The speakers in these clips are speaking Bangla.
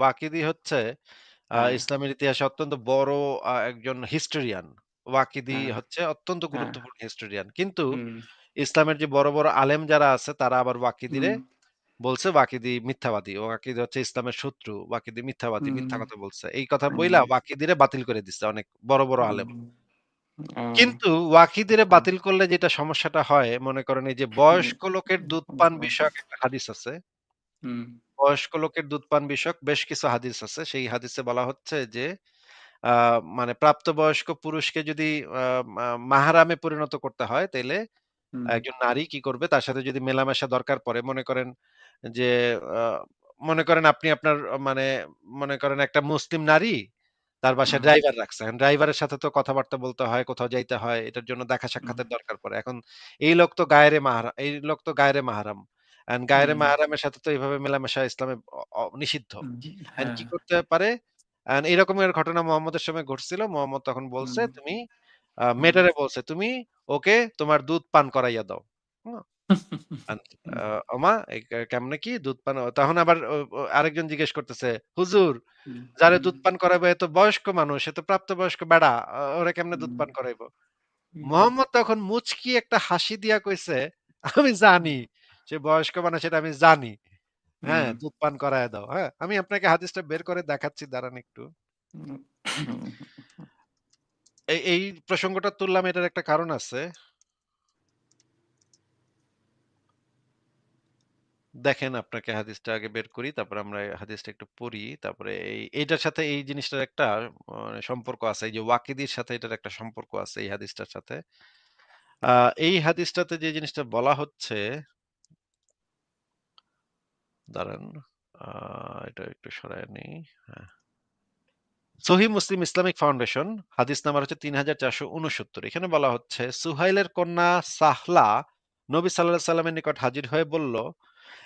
ওয়াকিদি হচ্ছে হ্যাঁ। ইসলামের ইতিহাসে অত্যন্ত বড় একজন হিস্টোরিয়ান। ওয়াকিদি হ্যাঁ, হচ্ছে অত্যন্ত হ্যাঁ। গুরুত্বপূর্ণ হিস্টোরিয়ান। কিন্তু হুম। ইসলামের যে বড়, বড় আলেম যারা আছে তারা আবার ওয়াকিদিরে হুম। বলছে ওয়াকিদি মিথ্যাবাদী। ওয়াকিদি হচ্ছে ইসলামের শত্রু। ওয়াকিদি মিথ্যাবাদী, হুম, মিথ্যা কথা বলছে। এই কথা বইলা হুম। ওয়াকিদিরে বাতিল করে দিছে অনেক বড়, বড় হুম, আলেম। ও। কিন্তু ওয়াকিদিরে হুম। বাতিল করলে যেটা সমস্যাটা হয় মনে করেন এই যে বয়স্ক লোকের দুধ পান বিষয়ক একটা হাদিস আছে। হুম। বয়স্ক লোকের দুধ পান বিষয়ক বেশ কিছু হাদিস আছে। সেই হাদিসে বলা হচ্ছে যে আ মানে প্রাপ্তবয়স্ক পুরুষকে যদি মা মাহারামে পরিণত করতে হয় হুম। একজন নারী কি করবে তার সাথে যদি মেলামেশা দরকার পড়ে মনে করেন যে মনে করেন আপনি আপনার মানে মনে করেন একটা মুসলিম নারী তার বাসায় হুম। ড্রাইভার রাখছে। এখন ড্রাইভারের সাথে তো কথাবার্তা বলতে হয়, কোথাও যাইতে হয়। এটার জন্য দেখা হুম। সাক্ষাতের দরকার পড়ে। এখন এই লোক তো গায়রে মাহারা এই লোক তো গায়রে মাহারাম। এখন গায়রে। মাহারামের সাথে তো এভাবে মেলামেশা ইসলামে নিষিদ্ধ। এখন হ্যাঁ। কি করতে পারে? এখন এরকমের ঘটনা মুহাম্মদের সময় ঘটছিল। মুহাম্মদ তখন বলছে তুমি। মেয়েটারে বলছে, "তুমি ওকে তোমার দুধ পান করাইয়া দাও।" ওমা কেমনে কি দুধ পান তখন আবার আরেকজন জিজ্ঞেস করতেছে, "হুজুর যারে দুধ পান করাইবো এ তো বয়স্ক মানুষ, এ তো প্রাপ্তবয়স্ক বেডা। ওরে কেমনে দুধ পান করাইবো?" মোহাম্মদ তখন মুচকি একটা হাসি দিয়া কইছে, "আমি জানি সে বয়স্ক মানুষ এটা আমি জানি। হ্যাঁ, দুধ পান করাইয়া দাও।" হ্যাঁ? আমি আপনাকে হাদিসটা বের করে দেখাচ্ছি দাঁড়ান একটু। এই প্রসঙ্গটা তুললাম এটার একটা কারণ আছে। দেখেন আপনাকে হাদিসটা আগে বের করি। তারপরে আমরা হাদিসটা একটু পড়ি। তারপরে এই এইটার সাথে এই জিনিসটার একটা মানে সম্পর্ক আছে। এই যে ওয়াকিদির সাথে এটার একটা সম্পর্ক আছে এই হাদিসটার সাথে। এই হাদিসটাতে যে জিনিসটা বলা হচ্ছে দাঁড়ান। এটা একটু। হ্যাঁ। সহিহ মুসলিম ইসলামিক ফাউন্ডেশন হাদিস নাম্বার হচ্ছে ৩৪৬৯। এখানে বলা হচ্ছে সুহাইলের কন্যা সাহলা নবী আলাইহি সাল্লামের নিকট হাজির হয়ে বলল,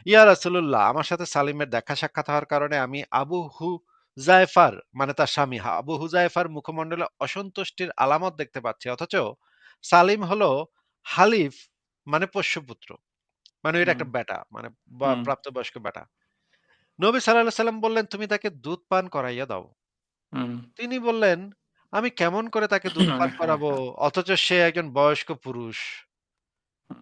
"ইয়া রাসূলুল্লাহ আমার সাথে সালিমের দেখা সাক্ষাৎ হওয়ার কারণে আমি আবু হুযায়ফার মানে তার স্বামী হা আবু হুযায়ফার মুখমণ্ডলে অসন্তুষ্টির আলামত দেখতে পাচ্ছি। অথচ সালিম হলো হালিফ মানে পোষ্যপুত্র। মানে এটা একটা বেটা মানে প্রাপ্তবয়স্ক বেটা।" নবী সাল্লাল্লাহু আলাইহি সাল্লাম বললেন, "তুমি তাকে দুধ পান করাইয়া দাও।" তিনি বললেন, "আমি কেমন করে তাকে দুধ পান করাবো? অথচ সে একজন বয়স্ক পুরুষ।"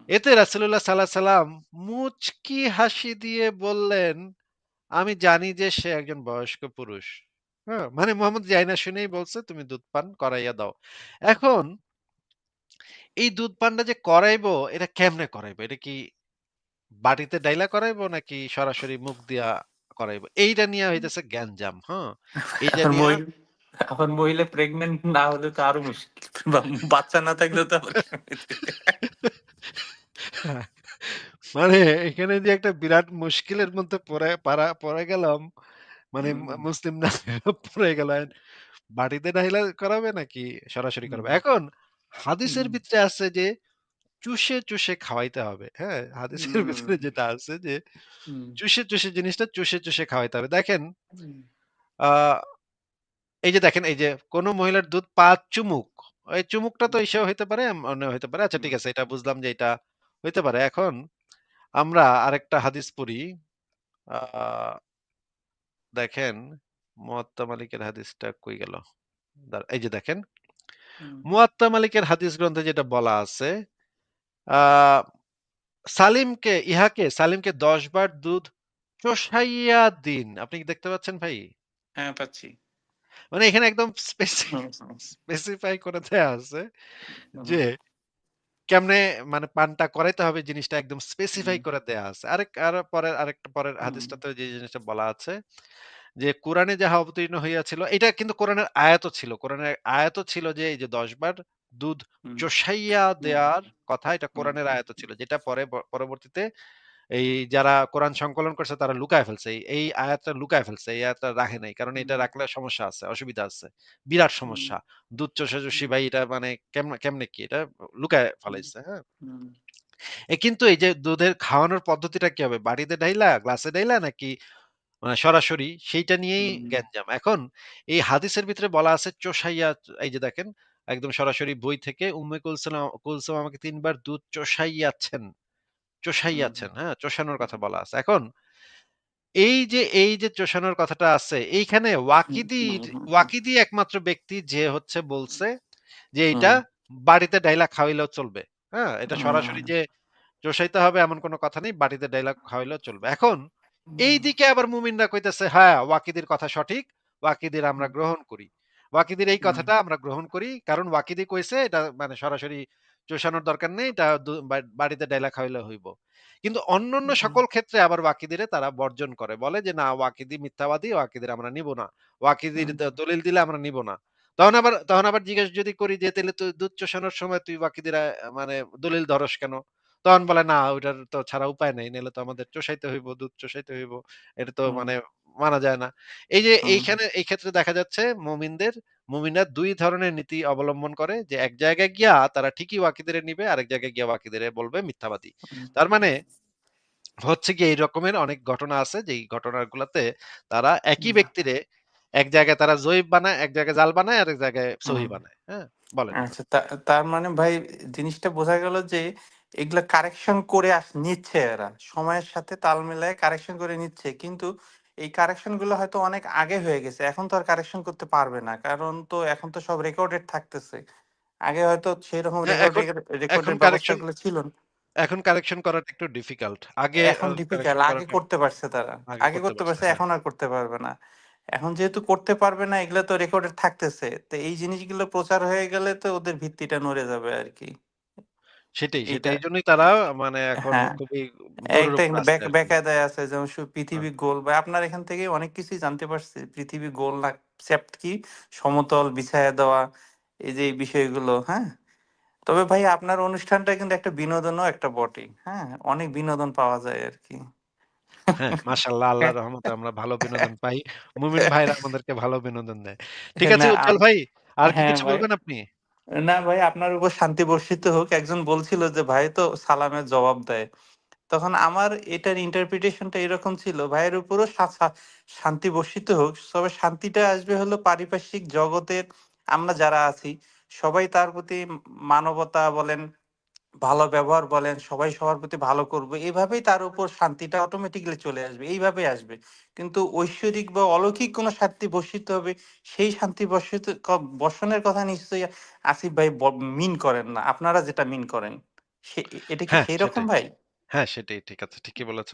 এতে রাসূলুল্লাহ সাল্লাল্লাহু আলাইহি সাল্লাম মুচকি হাসি দিয়ে বললেন, "আমি জানি যে সে একজন বয়স্ক পুরুষ।" হ্যাঁ? মানে মোহাম্মদ জাইনা শুনেই বলছে, "তুমি দুধ পান করাইয়া দাও।" এখন এই দুধ পানটা যে করাইবো, এটা কেমনে করাইবো? এটা কি বাটিতে ডাইলা করাইবো নাকি সরাসরি মুখ দিয়া করাইবো? এইটা নিয়ে হইতেছে গ্যাঞ্জাম, হ্যাঁ? এইটা মহিলা এখন মহিলা প্রেগন্যান্ট না হলে তো আরও মুশকিল। বাচ্চা না থাকলে তো মানে এখানে যে একটা বিরাট মুশকিলের মধ্যে পড়ে পারা পড়ে গেলাম। মানে মুসলিম না পড়ে গেলেন। বাড়িতে ডাইলা করাবে নাকি সরাসরি করাবে? এখন হাদিসের ভিতরে আছে যে চুষে, চুষে খাওয়াইতে হবে। হ্যাঁ? হাদিসের ভিতরে যেটা আছে যে চুষে, চুষে জিনিসটা চুষে, চুষে খাওয়াইতে হবে। দেখেন এই যে দেখেন এই যে কোন মহিলার দুধ ৫ চুমুক। এই চুমুকটা তো ইসেও হইতে পারে, মনে হইতে পারে। আচ্ছা ঠিক আছে এটা বুঝলাম যে এটা হইতে পারে। এখন আমরা আরেকটা হাদিস পড়ি। দেখেন মুয়াত্তা মালিকের হাদিসটা কই গেল? এই যে দেখেন। মুয়াত্তা মালিকের হাদিস গ্রন্থে যেটা বলা আছে, সালিমকে ইহাকে সালিমকে ১০ বার দুধ চোষাইয়া দিন। আপনি কি দেখতে পাচ্ছেন ভাই? হ্যাঁ পাচ্ছি। মানে এখানে একদম স্পেসিফাই করে দেয়া আছে যে কেমনে মানে পানটা করাইতে হবে জিনিসটা একদম স্পেসিফাই করে দেয়া আছে। আরেক আর পরের আরেকটা পরের হাদিসটাতে যে জিনিসটা বলা আছে যে কোরআনে যাহা অবতীর্ণ হইয়াছিল এটা কিন্তু কোরআনের আয়াতও ছিল। কোরআনের আয়াতও ছিল যে এই যে ১০ বার দুধ চোষাইয়া দেওয়ার কথা এটা কোরআনের আয়াতও ছিল। যেটা পরে পরবর্তীতে এই যারা কোরআন সংকলন করছে তারা লুকায় ফেলছে। এই আয়াতটা লুকায় ফেলছে। এই আয়াতটা রাখে নাই। কারণ এটা রাখলে সমস্যা আছে, অসুবিধা আছে। বিরাট সমস্যা। দুধ চষাচষি হুম, ভাই এটা মানে কেমনে কেমনে কি? এটা লুকায় ফেলাইছে, হ্যাঁ? এ কিন্তু এই যে দুধের খাওয়ানোর পদ্ধতিটা কি হবে? বাড়িতে ডাইলা গ্লাসে ডাইলা নাকি মানে সরাসরি সেইটা নিয়েই হুম, গ্যাঞ্জাম। এখন এই হাদিসের ভিতরে বলা আছে চোষাইয়া এই যে দেখেন একদম সরাসরি বই থেকে উম্মে কুলসুম কুলসুম আমাকে ৩ বার দুধ চোষাইয়াছেন, চোষাইয়াছেন, হ্যাঁ? চোষানোর কথা বলা আছে। এখন এই যে এই যে চোষানোর কথাটা আছে, এইখানে হুম। ওয়াকিদি একমাত্র ব্যক্তি যে হচ্ছে বলছে যে এইটা বাড়িতে ডাইলা খাওয়াইলেও চলবে। হ্যাঁ? এটা সরাসরি যে চোষাইতে হবে এমন কোনো কথা নেই। বাড়িতে ডাইলা খাওয়াইলেও চলবে। এখন এই দিকে আবার মুমিনরা কইতেছে, "হ্যাঁ, ওয়াকিদির কথা সঠিক। ওয়াকিদির আমরা গ্রহণ করি। ওয়াকিদির এই কথাটা আমরা গ্রহণ করি। কারণ ওয়াকিদি কইছে এটা মানে সরাসরি চোষানোর দরকার নেই। এটা বাড়িতে ডাইলা খাওয়াইলে হইব।" কিন্তু অন্যান্য। সকল ক্ষেত্রে আবার ওয়াকিদিরে তারা বর্জন করে। বলে যে, "না, ওয়াকিদি মিথ্যাবাদী। ওয়াকিদির আমরা নিব না। ওয়াকিদির দলিল দিলে আমরা নিব না।" তখন আবার তখন আবার জিজ্ঞেস যদি করি যে, তাহলে তুই দুধ চোষানোর সময় তুই ওয়াকিদিরা মানে দলিল ধরস কেন?" তখন বলে, "না, ওইটার তো ছাড়া উপায় নেই নাহলে তো আমাদের চোষাইতে হইব, দুধ চোষাইতে হইব। এটা তো মানে মানা যায় না।" এই যে এইখানে এই ক্ষেত্রে দেখা যাচ্ছে মুমিনদের মুমিনরা ২ ধরনের নীতি অবলম্বন করে যে এক জায়গায় গিয়া তারা ঠিকই ওয়াকিদিরে নিবে, আরেক জায়গায় গিয়া ওয়াকিদিরে বলবে মিথ্যাবাদী। তার মানে হচ্ছে গিয়ে এই রকমের অনেক ঘটনা আছে যেই ঘটনাগুলাতে তারা একই। ব্যক্তিরে এক জায়গায় তারা জয়ীফ বানায়, এক জায়গায় জাল বানায়, আরেক জায়গায় সহি বানায়। হ্যাঁ? বলেন। আচ্ছা তার মানে ভাই জিনিসটা বোঝা গেল যে এগুলা কারেকশন করে নিচ্ছে এরা। সময়ের সাথে তাল মিলায়ে কারেকশন করে নিচ্ছে। কিন্তু এই কারেকশনগুলো হয়তো অনেক আগে হয়ে গেছে। এখন তো আর কারেকশন করতে পারবে না। কারণ তো এখন তো সব রেকর্ডেড থাকতেছে। আগে হয়তো সেরকম হ্যাঁ, ব্যবস্থাগুলো ছিল না। এখন কারেকশন করাটা একটু ডিফিকাল্ট। আগে এখন ডিফিকাল্ট। আগে করতে পারছে তারা। আগে করতে পারছে। হ্যাঁ। এখন আর করতে পারবে না। এখন যেহেতু করতে পারবে না এগুলা তো রেকর্ডেড থাকতেছে। তো এই জিনিসগুলো প্রচার হয়ে গেলে তো ওদের ভিত্তিটা নড়ে যাবে আরকি। সেটাই, সেটাই। এইজন্যই তারা মানে এখন হ্যাঁ, খুবই একটা। বেকায়দায় আছে যেমন। পৃথিবী গোল বা আপনার এখান থেকে অনেক কিছুই জানতে পারছি। পৃথিবী গোল না শ্যাপ্ট কি সমতল বিছায়া দেওয়া এই যে বিষয়গুলো, হ্যাঁ? তবে ভাই আপনার অনুষ্ঠানটা কিন্তু একটা বিনোদনও একটা বটে। হ্যাঁ? অনেক বিনোদন পাওয়া যায় আরকি। হ্যাঁ, মাশাআল্লাহ আল্লাহর রহমতে আমরা ভালো বিনোদন পাই। মুমিন ভাইরা আমাদেরকে ভালো বিনোদন দেয়। ঠিক আছে উজ্জ্বল ভাই, আর কি হ্যাঁ কিছু। বলবেন আপনি? না ভাই আপনার উপর শান্তি বর্ষিত হোক। একজন বলছিল যে ভাই তো সালামের জবাব দেয়। তখন আমার এটার ইন্টারপ্রিটেশনটা এরকম ছিল ভাইয়ের উপরও শান্তি বর্ষিত হোক। তবে শান্তিটা আসবে হলো পারিপার্শ্বিক জগতের আমরা যারা আছি সবাই তার প্রতি মানবতা বলেন, ভালো ব্যবহার বলেন, সবাই সবার প্রতি ভালো করবে এভাবেই তার উপর শান্তিটা অটোমেটিক্যালি চলে আসবে। এইভাবে আসবে। কিন্তু ঐশ্বরিক বা অলৌকিক কোন শান্তি বর্ষিত হবে সেই শান্তি বর্ষিত বর্ষণের কথা নিশ্চয়ই আসিফ ভাই মিন করেন না। আপনারা যেটা মিন করেন। এটা কি সেই রকম ভাই? হ্যাঁ, সেটাই ঠিক আছে। ঠিকই বলেছেন।